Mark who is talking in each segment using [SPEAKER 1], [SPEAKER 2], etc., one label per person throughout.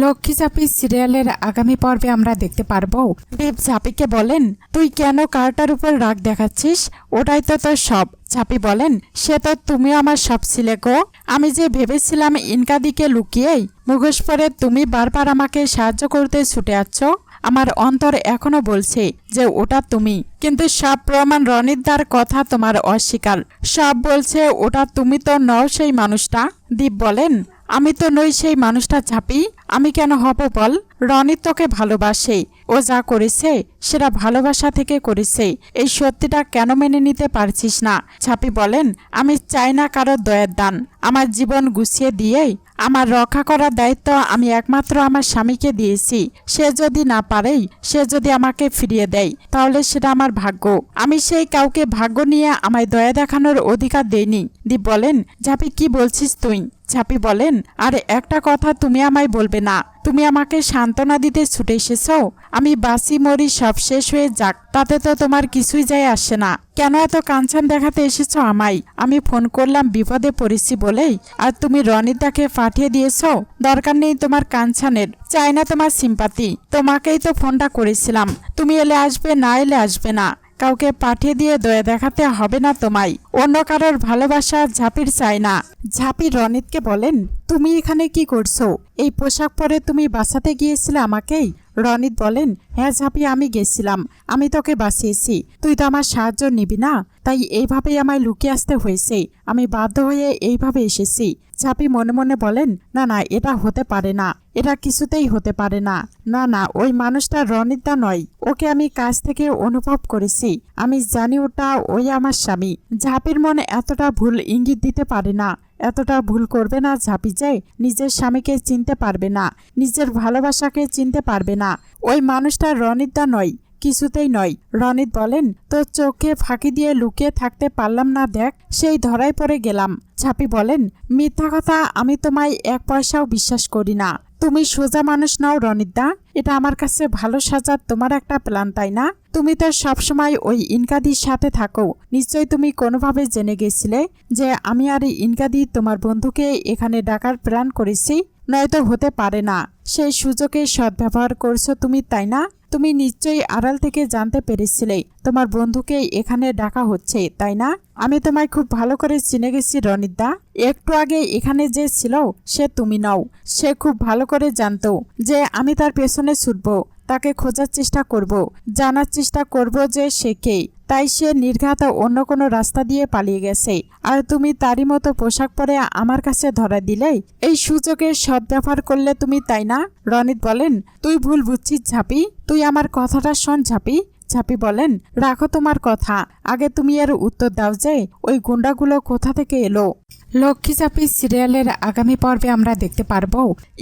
[SPEAKER 1] লক্ষ্মী চাপি সিরিয়ালের আগামী পর্বে আমরা দেখতে পারব। দীপ ঝাঁপিকে বলেন, তুই কেন কারটার উপর রাগ দেখাচ্ছিস? ওটাই তো তোর সব। ঝাঁপি বলেন, সে তো তুমিও আমার সব ছিলে গো। আমি যে ভেবেছিলাম ইনকাদিকে লুকিয়েই মুখোশ পরে তুমি বারবার আমাকে সাহায্য করতে ছুটে আসছ আমার অন্তর এখনও বলছে যে ওটা তুমি। কিন্তু সব প্রমাণ রনিদার কথা তোমার অস্বীকার। সব বলছে, ওটা তুমি তো নও সেই মানুষটা। দীপ বলেন আমি তো নই সেই মানুষটা ঝাঁপি আমি কেন হব বল? রনি তোকে ভালোবাসে। ও যা করেছে, সেটা ভালোবাসা থেকে করেছে। এই সত্যিটা কেন মেনে নিতে পারছিস না? ছাপি বলেন, আমি চাই না কারও দয়ের দান। আমার জীবন গুছিয়ে দিয়েই আমার রক্ষা করার দায়িত্ব আমি একমাত্র আমার স্বামীকে দিয়েছি। সে যদি না পারেই, সে যদি আমাকে ফিরিয়ে দেয়, তাহলে সেটা আমার ভাগ্য। আমি সেই কাউকে ভাগ্য নিয়ে আমায় দয়া দেখানোর অধিকার দেইনি। দীপ বলেন, ঝাপি, কি বলছিস তুই? ঝাপি বলেন, আর, একটা কথা তুমি আমায় বলবে না। তুমি আমাকে সান্ত্বনা দিতে ছুটে এসেছ। আমি বাসি মরি সব শেষ হয়ে যাক। তাতে তো তোমার কিছুই যায় আসে না। কেন এত কাঞ্চন দেখাতে এসেছ আমায়? আমি ফোন করলাম, বিপদে পড়েছি বলেই। আর তুমি রনিতাকে পাঠিয়ে দিয়েছ? দরকার নেই তোমার কাঞ্চনের। চাই না তোমার সিম্পাতি। তোমাকেই তো ফোনটা করেছিলাম। তুমি এলে আসবে, না এলে আসবে না। কাউকে পাঠিয়ে দিয়ে দয়া দেখাতে হবে না তোমায়। অন্য কারোর ভালোবাসা ঝাঁপির চাই না। ঝাঁপি রনিতকে বলেন, তুমি এখানে কি করছ? এই পোশাক পরে তুমি বাঁচাতে গিয়েছিলে আমাকেই? রনিত বলেন হ্যাঁ ঝাঁপি, আমি গেছিলাম। আমি তোকে বাঁচিয়েছি। তুই তো আমার সাহায্য নিবি না? তাই এইভাবেই আমায় লুকিয়ে আসতে হয়েছে। আমি বাধ্য হয়ে এইভাবে এসেছি। ঝাঁপি মনে মনে বলেন, না না, এটা হতে পারে না। এটা কিছুতেই হতে পারে না। না না, ওই মানুষটা রনিতা নয়। ওকে আমি কাছ থেকে অনুভব করেছি। আমি জানি ওটা ওই আমার স্বামী। ঝাঁপির মনে এতটা ভুল ইঙ্গিত দিতে পারে না। এতটা ভুল করবে না ঝাঁপি যে নিজের স্বামীকে চিনতে পারবে না, নিজের ভালোবাসাকে চিনতে পারবে না। ওই মানুষটা রনিতা নয়, কিছুতেই নয়। রনিত বলেন, তোর চোখে ফাঁকি দিয়ে লুকিয়ে থাকতে পারলাম না, দেখ, সেই ধরাই পড়ে গেলাম। ঝাঁপি বলেন, মিথ্যা কথা আমি তোমায় এক পয়সাও বিশ্বাস করি না। তুমি সোজা মানুষ নাও রনিতদা। এটা আমার কাছে ভালো সাজার তোমার একটা প্ল্যান তাই না? তুমি তো সবসময় ওই ইনকাদির সাথে থাকো। নিশ্চয় তুমি কোনোভাবে জেনে গেছিলে যে আমি আর ইনকাদি তোমার বন্ধুকে এখানে ডাকার প্ল্যান করেছি, নয়তো হতে পারে না। সেই সুযোগে সদ্ব্যবহার করছ তুমি, তাই না? তুমি নিশ্চয়ই আড়াল থেকে জানতে পেরেছিলে তোমার বন্ধুকে এখানে ডাকা হচ্ছে, তাই না? আমি তোমায় খুব ভালো করে চিনে গেছি, রনিদা। একটু আগে এখানে যে ছিল, সে তুমি নও। সে খুব ভালো করে জানতো যে আমি তার পেছনে ছুটব, তাকে খোঁজার চেষ্টা করব, জানার চেষ্টা করব যে সে কে। তাই সে নির্ঘাত অন্য কোনো রাস্তা দিয়ে পালিয়ে গেছে। আর তুমি তারই মতো পোশাক পরে আমার কাছে ধরা দিলে? এই সুযোগের সদ্ব্যবহার করলে তুমি তাই না? রনিত বলেন, তুই ভুল বুঝছিস ঝাপি। তুই আমার কথাটা শোন ঝাপি। ঝাপি বলেন, রাখো তোমার কথা। আগে তুমি এর উত্তর দাও যে, ওই গুন্ডাগুলো কোথা থেকে এলো? লক্ষ্মী ঝাপি সিরিয়ালের আগামী পর্বে আমরা দেখতে পারব।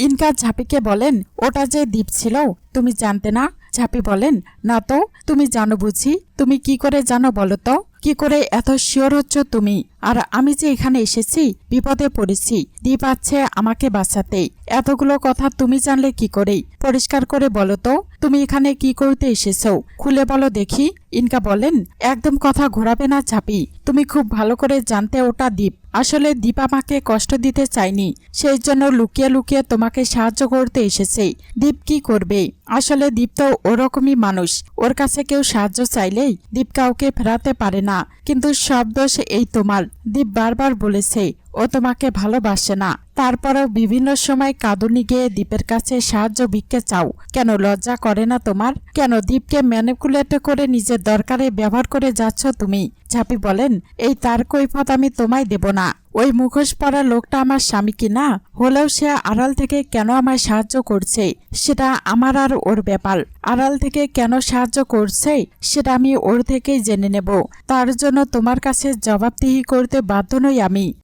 [SPEAKER 1] ইনকা ঝাপিকে বলেন, ওটা যে দ্বীপ ছিল, তুমি জানতে না? ঝাপি বলেন, না তো, তুমি জানো বুঝি। তুমি কি করে জানো বলো তো? কি করে এত শিওর হচ্ছ তুমি? আর আমি যে এখানে এসেছি, বিপদে পড়েছি। দ্বীপ আছে আমাকে বাঁচাতে। এতগুলো কথা তুমি জানলে কি করে পরিষ্কার করে বলো তো। তুমি এখানে কি করতে এসেছ? খুলে বলো দেখি। ইনকা বলেন, একদম কথা ঘোরাবে না ঝাপি তুমি খুব ভালো করে জানতে ওটা দ্বীপ আসলে দীপ আমাকে কষ্ট দিতে চায়নি। সেই জন্য লুকিয়ে লুকিয়ে তোমাকে সাহায্য করতে এসেছে। দীপ কি করবে? আসলে দীপ তো ওরকমই মানুষ। ওর কাছে কেউ সাহায্য চাইলেই দীপ কাউকে ফেরাতে পারে না। কিন্তু সব দোষ এই তোমার। দীপ বারবার বলেছে ও তোমাকে ভালোবাসে না। তারপরেও বিভিন্ন সময় কাঁদুনি গিয়ে দ্বীপের কাছে সাহায্য ভিক্ষে চাও। কেন লজ্জা করে না তোমার? কেন দ্বীপকে ম্যানিপুলেট করে নিজের দরকারে ব্যবহার করে যাচ্ছ তুমি? ঝাপি বলেন, এই তার কৈফত আমি তোমায় দেব না। ওই মুখোশ পরা লোকটা আমার স্বামী কি না? হলেও সে আড়াল থেকে কেন আমায় সাহায্য করছে? সেটা আমার আর ওর ব্যাপার। আড়াল থেকে কেন সাহায্য করছে? সেটা আমি ওর থেকেই জেনে নেব। তার জন্য তোমার কাছে জবাবদিহি করতে বাধ্য নই আমি।